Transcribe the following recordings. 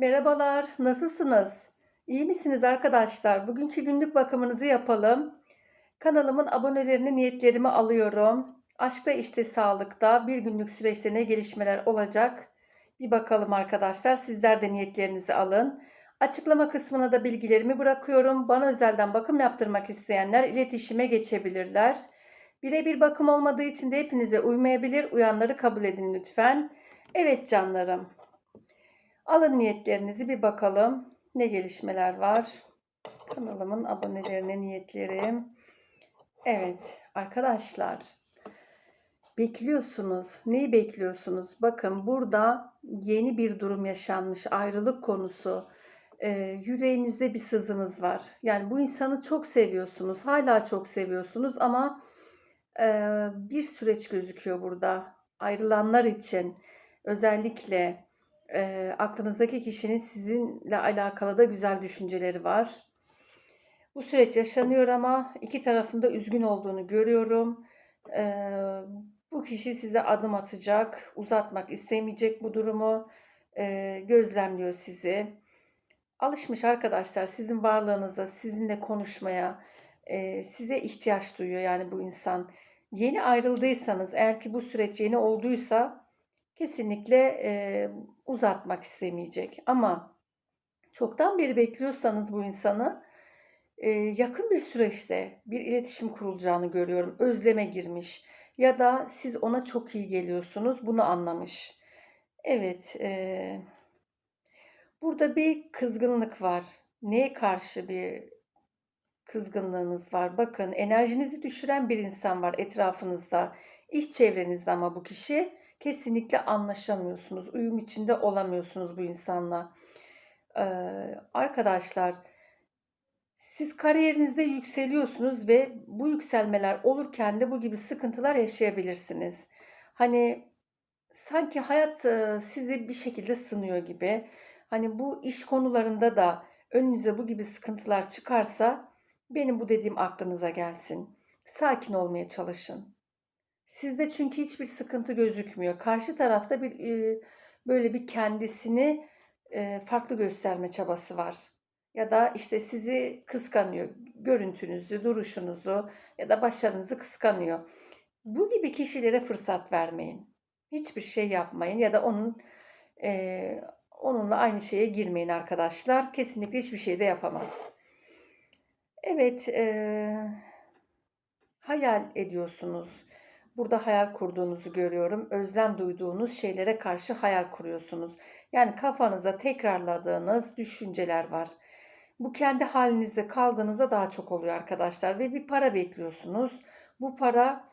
Merhabalar, nasılsınız? İyi misiniz arkadaşlar? Bugünkü günlük bakımınızı yapalım. Kanalımın abonelerini, niyetlerimi alıyorum. Aşk ve işte sağlıkta bir günlük süreçte ne gelişmeler olacak? Bir bakalım arkadaşlar. Sizler de niyetlerinizi alın. Açıklama kısmına da bilgilerimi bırakıyorum. Bana özelden bakım yaptırmak isteyenler iletişime geçebilirler. Birebir bakım olmadığı için de hepinize uymayabilir. Uyanları kabul edin lütfen. Evet canlarım. Alın niyetlerinizi bir bakalım. Ne gelişmeler var? Kanalımın abonelerine niyetlerim. Evet arkadaşlar. Bekliyorsunuz. Neyi bekliyorsunuz? Bakın burada yeni bir durum yaşanmış. Ayrılık konusu. Ee, yüreğinizde bir sızınız var. Yani bu insanı çok seviyorsunuz. Hala çok seviyorsunuz ama e, bir süreç gözüküyor burada. Ayrılanlar için özellikle e, aklınızdaki kişinin sizinle alakalı da güzel düşünceleri var. Bu süreç yaşanıyor ama iki tarafında üzgün olduğunu görüyorum. E, bu kişi size adım atacak, uzatmak istemeyecek bu durumu, e, gözlemliyor sizi. Alışmış arkadaşlar sizin varlığınıza, sizinle konuşmaya, e, size ihtiyaç duyuyor yani bu insan. Yeni ayrıldıysanız, eğer ki bu süreç yeni olduysa kesinlikle e, uzatmak istemeyecek. Ama çoktan beri bekliyorsanız bu insanı e, yakın bir süreçte bir iletişim kurulacağını görüyorum. Özleme girmiş ya da siz ona çok iyi geliyorsunuz bunu anlamış. Evet, e, burada bir kızgınlık var. Neye karşı bir kızgınlığınız var? Bakın enerjinizi düşüren bir insan var etrafınızda. İş çevrenizde ama bu kişi kesinlikle anlaşamıyorsunuz. Uyum içinde olamıyorsunuz bu insanla. Ee, arkadaşlar siz kariyerinizde yükseliyorsunuz ve bu yükselmeler olurken de bu gibi sıkıntılar yaşayabilirsiniz. Hani sanki hayat sizi bir şekilde sınıyor gibi. Hani bu iş konularında da önünüze bu gibi sıkıntılar çıkarsa benim bu dediğim aklınıza gelsin. Sakin olmaya çalışın. Sizde çünkü hiçbir sıkıntı gözükmüyor. Karşı tarafta bir e, böyle bir kendisini e, farklı gösterme çabası var. Ya da işte sizi kıskanıyor. Görüntünüzü, duruşunuzu ya da başarınızı kıskanıyor. Bu gibi kişilere fırsat vermeyin. Hiçbir şey yapmayın ya da onun e, onunla aynı şeye girmeyin arkadaşlar. Kesinlikle hiçbir şey de yapamaz. Evet, e, hayal ediyorsunuz Burada hayal kurduğunuzu görüyorum. Özlem duyduğunuz şeylere karşı hayal kuruyorsunuz. Yani kafanızda tekrarladığınız düşünceler var. Bu kendi halinizde kaldığınızda daha çok oluyor arkadaşlar ve bir para bekliyorsunuz. Bu para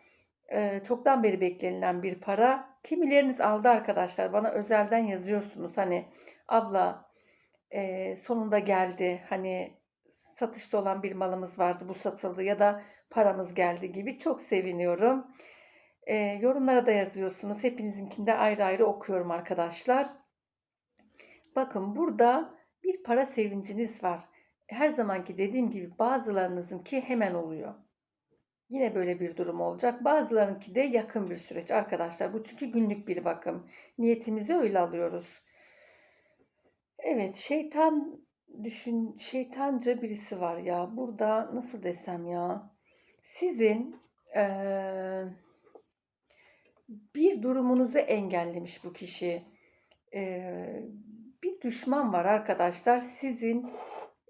e, çoktan beri beklenilen bir para. Kimileriniz aldı arkadaşlar. Bana özelden yazıyorsunuz. Hani abla e, sonunda geldi. Hani satışta olan bir malımız vardı bu satıldı ya da paramız geldi gibi çok seviniyorum. E, yorumlara da yazıyorsunuz. Hepinizinkinde ayrı ayrı okuyorum arkadaşlar. Bakın burada bir para sevinciniz var. Her zamanki dediğim gibi bazılarınızınki hemen oluyor. Yine böyle bir durum olacak. Bazılarınki de yakın bir süreç arkadaşlar. Bu çünkü günlük bir bakım. Niyetimizi öyle alıyoruz. Evet şeytan düşün şeytanca birisi var ya. Burada nasıl desem ya. Sizin ee, bir durumunuzu engellemiş bu kişi. Ee, bir düşman var arkadaşlar. Sizin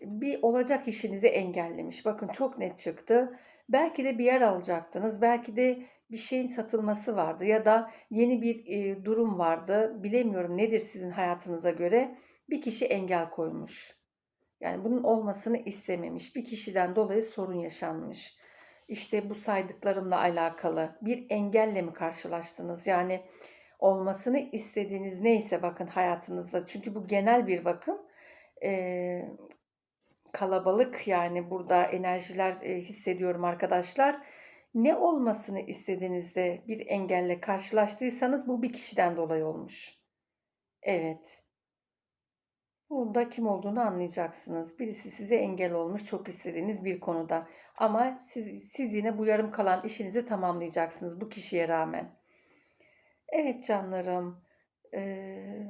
bir olacak işinizi engellemiş. Bakın çok net çıktı. Belki de bir yer alacaktınız. Belki de bir şeyin satılması vardı ya da yeni bir e, durum vardı. Bilemiyorum nedir sizin hayatınıza göre. Bir kişi engel koymuş. Yani bunun olmasını istememiş. Bir kişiden dolayı sorun yaşanmış işte bu saydıklarımla alakalı bir engelle mi karşılaştınız? Yani olmasını istediğiniz neyse bakın hayatınızda. Çünkü bu genel bir bakım. Ee, kalabalık yani burada enerjiler e, hissediyorum arkadaşlar. Ne olmasını istediğinizde bir engelle karşılaştıysanız bu bir kişiden dolayı olmuş. Evet. Burada kim olduğunu anlayacaksınız. Birisi size engel olmuş çok istediğiniz bir konuda. Ama siz, siz yine bu yarım kalan işinizi tamamlayacaksınız bu kişiye rağmen. Evet canlarım. Ee,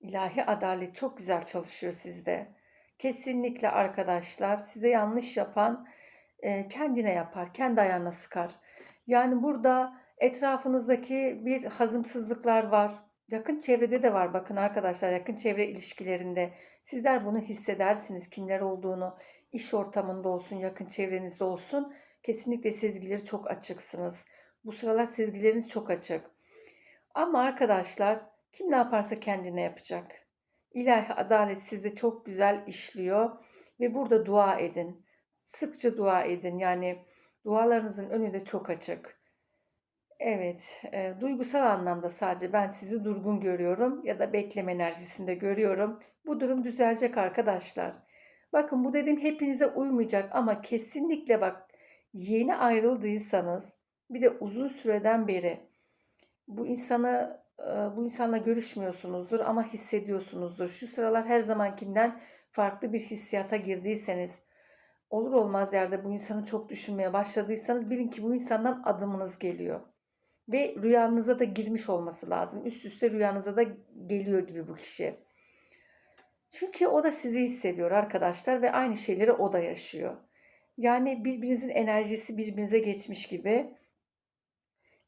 İlahi adalet çok güzel çalışıyor sizde. Kesinlikle arkadaşlar size yanlış yapan e, kendine yapar, kendi ayağına sıkar. Yani burada etrafınızdaki bir hazımsızlıklar var. Yakın çevrede de var bakın arkadaşlar yakın çevre ilişkilerinde. Sizler bunu hissedersiniz kimler olduğunu. iş ortamında olsun, yakın çevrenizde olsun. Kesinlikle sezgileri çok açıksınız. Bu sıralar sezgileriniz çok açık. Ama arkadaşlar kim ne yaparsa kendine yapacak. İlahi adalet sizde çok güzel işliyor ve burada dua edin. Sıkça dua edin. Yani dualarınızın önü de çok açık. Evet, e, duygusal anlamda sadece ben sizi durgun görüyorum ya da bekleme enerjisinde görüyorum. Bu durum düzelecek arkadaşlar. Bakın bu dediğim hepinize uymayacak ama kesinlikle bak yeni ayrıldıysanız bir de uzun süreden beri bu insanı bu insanla görüşmüyorsunuzdur ama hissediyorsunuzdur. Şu sıralar her zamankinden farklı bir hissiyata girdiyseniz, olur olmaz yerde bu insanı çok düşünmeye başladıysanız bilin ki bu insandan adımınız geliyor. Ve rüyanıza da girmiş olması lazım. Üst üste rüyanıza da geliyor gibi bu kişi. Çünkü o da sizi hissediyor arkadaşlar ve aynı şeyleri o da yaşıyor. Yani birbirinizin enerjisi birbirinize geçmiş gibi.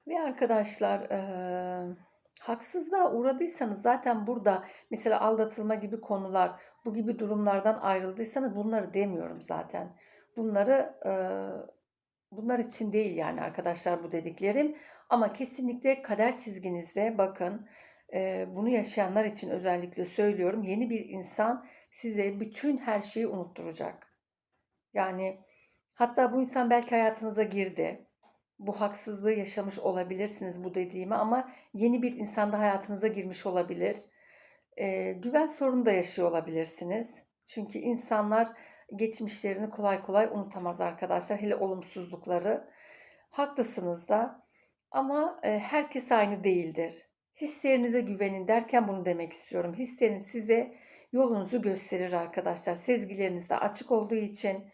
Ve arkadaşlar eee haksızlığa uğradıysanız zaten burada mesela aldatılma gibi konular, bu gibi durumlardan ayrıldıysanız bunları demiyorum zaten. Bunları eee, bunlar için değil yani arkadaşlar bu dediklerim. Ama kesinlikle kader çizginizde bakın bunu yaşayanlar için özellikle söylüyorum. Yeni bir insan size bütün her şeyi unutturacak. Yani hatta bu insan belki hayatınıza girdi bu haksızlığı yaşamış olabilirsiniz bu dediğimi ama yeni bir insan da hayatınıza girmiş olabilir. Ee, güven sorunu da yaşıyor olabilirsiniz. Çünkü insanlar geçmişlerini kolay kolay unutamaz arkadaşlar. Hele olumsuzlukları. Haklısınız da ama herkes aynı değildir. Hislerinize güvenin derken bunu demek istiyorum. Hisleriniz size yolunuzu gösterir arkadaşlar. Sezgileriniz de açık olduğu için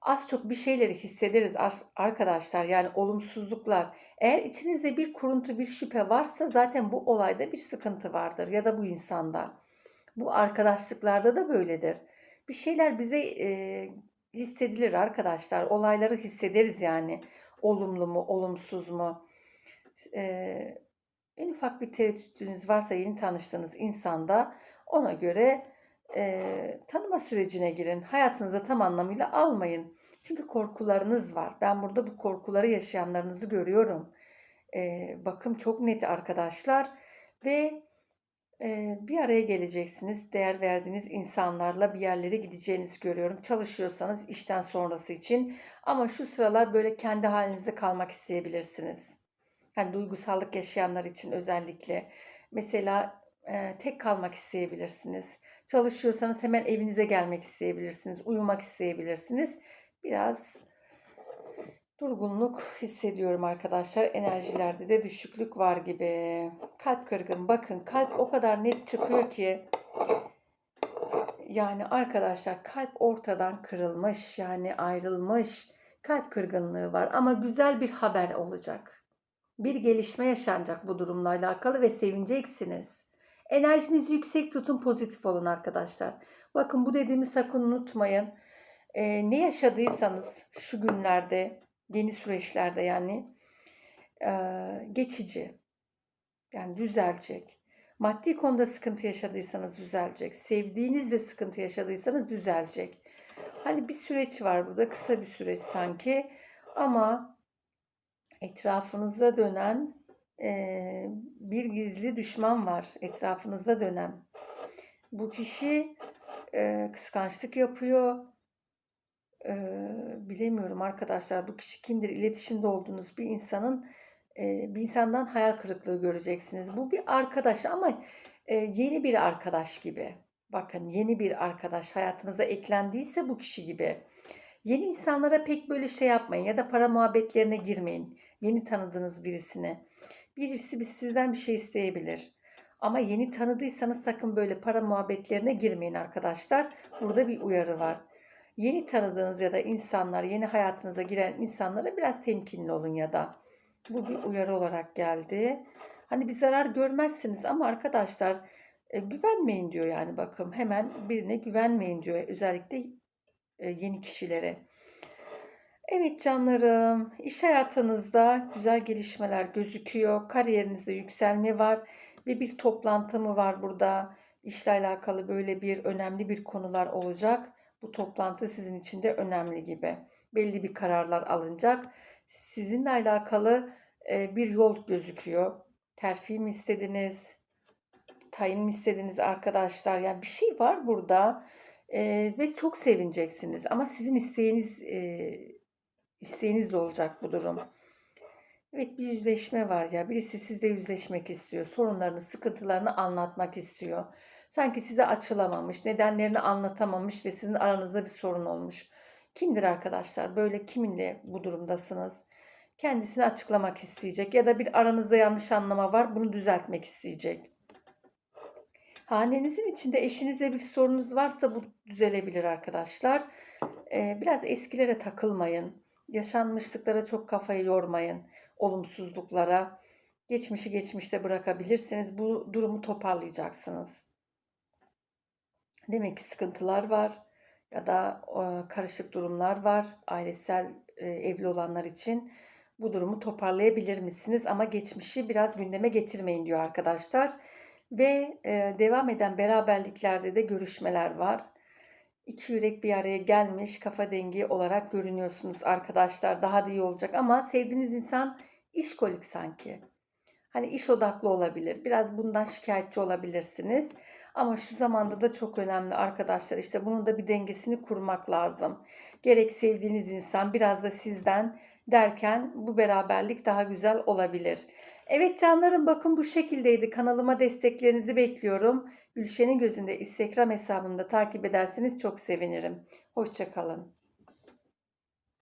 az çok bir şeyleri hissederiz arkadaşlar. Yani olumsuzluklar. Eğer içinizde bir kuruntu, bir şüphe varsa zaten bu olayda bir sıkıntı vardır ya da bu insanda. Bu arkadaşlıklarda da böyledir. Bir şeyler bize e, hissedilir arkadaşlar. Olayları hissederiz yani. Olumlu mu, olumsuz mu? E, en ufak bir tereddütünüz varsa yeni tanıştığınız insanda ona göre e, tanıma sürecine girin. Hayatınıza tam anlamıyla almayın. Çünkü korkularınız var. Ben burada bu korkuları yaşayanlarınızı görüyorum. E, bakım çok net arkadaşlar. Ve e, bir araya geleceksiniz. Değer verdiğiniz insanlarla bir yerlere gideceğinizi görüyorum. Çalışıyorsanız işten sonrası için. Ama şu sıralar böyle kendi halinizde kalmak isteyebilirsiniz. Yani duygusallık yaşayanlar için özellikle. Mesela e, tek kalmak isteyebilirsiniz Çalışıyorsanız hemen evinize gelmek isteyebilirsiniz. Uyumak isteyebilirsiniz. Biraz durgunluk hissediyorum arkadaşlar. Enerjilerde de düşüklük var gibi. Kalp kırgın. Bakın kalp o kadar net çıkıyor ki. Yani arkadaşlar kalp ortadan kırılmış. Yani ayrılmış. Kalp kırgınlığı var. Ama güzel bir haber olacak. Bir gelişme yaşanacak bu durumla alakalı ve sevineceksiniz. Enerjinizi yüksek tutun, pozitif olun arkadaşlar. Bakın bu dediğimi sakın unutmayın. Ee, ne yaşadıysanız şu günlerde, yeni süreçlerde yani e, geçici. Yani düzelecek. Maddi konuda sıkıntı yaşadıysanız düzelecek. Sevdiğinizde sıkıntı yaşadıysanız düzelecek. Hani bir süreç var burada, kısa bir süreç sanki. Ama etrafınıza dönen bir gizli düşman var etrafınızda dönen. Bu kişi kıskançlık yapıyor. bilemiyorum arkadaşlar bu kişi kimdir? İletişimde olduğunuz bir insanın bir insandan hayal kırıklığı göreceksiniz. Bu bir arkadaş ama yeni bir arkadaş gibi. Bakın yeni bir arkadaş hayatınıza eklendiyse bu kişi gibi. Yeni insanlara pek böyle şey yapmayın ya da para muhabbetlerine girmeyin. Yeni tanıdığınız birisine. Birisi bir sizden bir şey isteyebilir. Ama yeni tanıdıysanız sakın böyle para muhabbetlerine girmeyin arkadaşlar. Burada bir uyarı var. Yeni tanıdığınız ya da insanlar, yeni hayatınıza giren insanlara biraz temkinli olun ya da. Bu bir uyarı olarak geldi. Hani bir zarar görmezsiniz ama arkadaşlar E, güvenmeyin diyor yani bakın hemen birine güvenmeyin diyor özellikle e, yeni kişilere. Evet canlarım, iş hayatınızda güzel gelişmeler gözüküyor. Kariyerinizde yükselme var ve bir toplantı mı var burada? İşle alakalı böyle bir önemli bir konular olacak. Bu toplantı sizin için de önemli gibi. Belli bir kararlar alınacak. Sizinle alakalı e, bir yol gözüküyor. Terfi mi istediniz? Tayin mi istediniz arkadaşlar? Yani bir şey var burada e, ve çok sevineceksiniz. Ama sizin isteğiniz e, isteğinizle olacak bu durum. Evet bir yüzleşme var ya. Birisi sizle yüzleşmek istiyor. Sorunlarını, sıkıntılarını anlatmak istiyor. Sanki size açılamamış, nedenlerini anlatamamış ve sizin aranızda bir sorun olmuş. Kimdir arkadaşlar? Böyle kiminle bu durumdasınız? Kendisini açıklamak isteyecek ya da bir aranızda yanlış anlama var, bunu düzeltmek isteyecek. Hanenizin içinde eşinizle bir sorunuz varsa bu düzelebilir arkadaşlar. Ee, biraz eskilere takılmayın. Yaşanmışlıklara çok kafayı yormayın. Olumsuzluklara. Geçmişi geçmişte bırakabilirsiniz. Bu durumu toparlayacaksınız. Demek ki sıkıntılar var ya da e, karışık durumlar var ailesel e, evli olanlar için. Bu durumu toparlayabilir misiniz? Ama geçmişi biraz gündeme getirmeyin diyor arkadaşlar. Ve e, devam eden beraberliklerde de görüşmeler var. İki yürek bir araya gelmiş kafa dengi olarak görünüyorsunuz arkadaşlar. Daha da iyi olacak ama sevdiğiniz insan işkolik sanki. Hani iş odaklı olabilir. Biraz bundan şikayetçi olabilirsiniz. Ama şu zamanda da çok önemli arkadaşlar. İşte bunun da bir dengesini kurmak lazım. Gerek sevdiğiniz insan biraz da sizden derken bu beraberlik daha güzel olabilir. Evet canlarım bakın bu şekildeydi. Kanalıma desteklerinizi bekliyorum. Gülşen'in gözünde Instagram hesabımda takip ederseniz çok sevinirim. Hoşçakalın.